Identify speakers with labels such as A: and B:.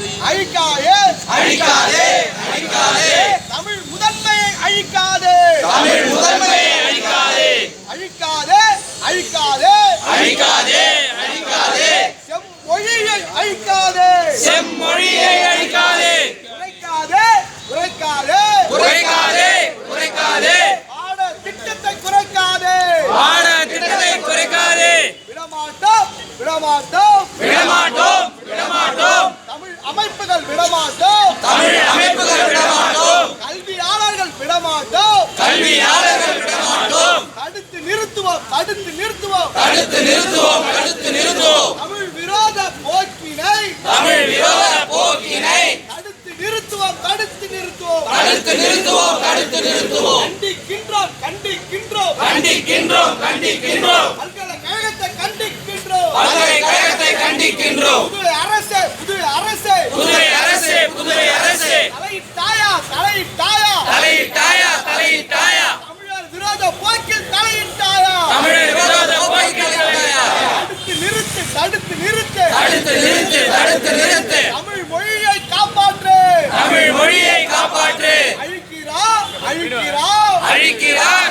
A: அழிக்காதே
B: அழிக்காதே அழிக்காதே
A: தமிழ் முதன்மையை அழிக்காதே. தமிழ்
B: முதன்மையை அழிக்காதே.
A: அழிக்காதே அழிக்காதே.
B: அழிக்காதே அழிக்காதே.
A: செம்மொழியை அழிக்காதே.
B: செம்மொழியை அழிக்காதே.
A: உரைக்காதே உரைக்காதே. உரைக்காதே
B: உரைக்காதே.
A: பாட திட்டத்தை குறைக்காதே. பாட
B: திட்டத்தை குறைக்காதே.
A: விடமாட்டோம் விடமாட்டோம். விடமாட்டோம். தடுத்து நிறுத்துவோம். தடுத்து
B: நிறுத்துவோம் தடுத்து நிறுத்துவோம்.
A: தமிழ் விரோத போக்கினை
B: தமிழ் விரோத போக்கினை
A: தடுத்து நிறுத்துவோம் தடுத்து நிறுத்துவோம். தடுத்து
B: நிறுத்துவோம் தடுத்து
A: நிறுத்துவோம். கண்டிக்கின்றோம் கண்டிக்கின்றோம்.
B: கண்டிக்கின்றோம் கண்டிக்கின்றோம்.
A: பல்கலைக்கழகத்தை கண்டிக்கின்றோம்.
B: பல்கலைக்கழகத்தை கண்டிக்கின்றோம்.
A: புது அரசே புது அரசே. புதுரை
B: அரசே புதுரை அரசே.
A: தலையிட்டார் அழிக்கிறார்
B: அழிக்கிறார்